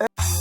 Hey.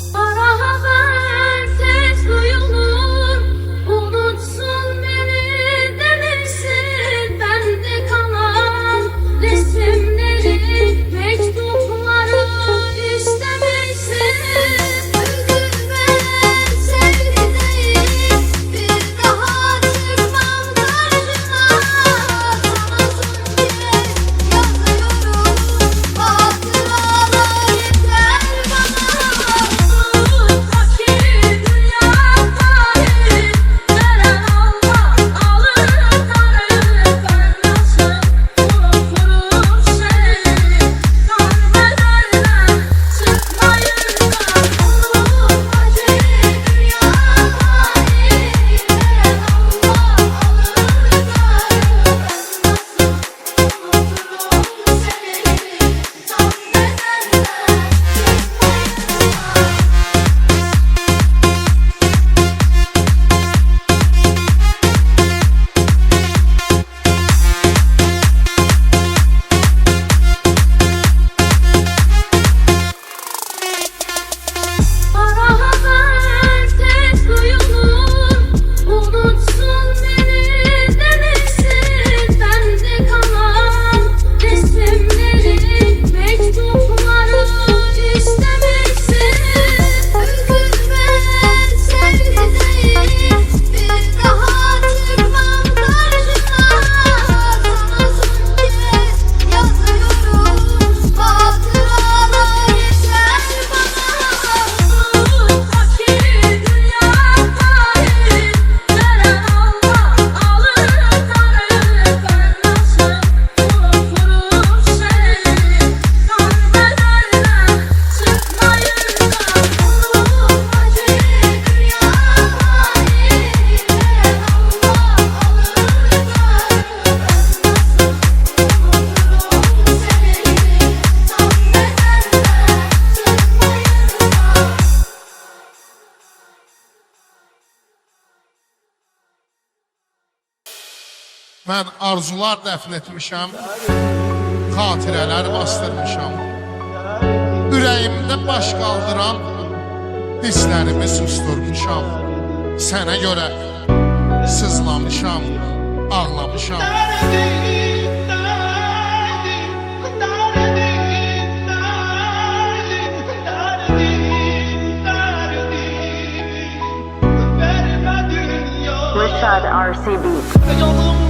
Mən arzular dəfn etmişəm, xatirələr bastırmışam. Ürəyimdə baş qaldıran hisslərimi susturmuşam. Sənə görə sızlamışam, ağlamışam. Rashad RCB.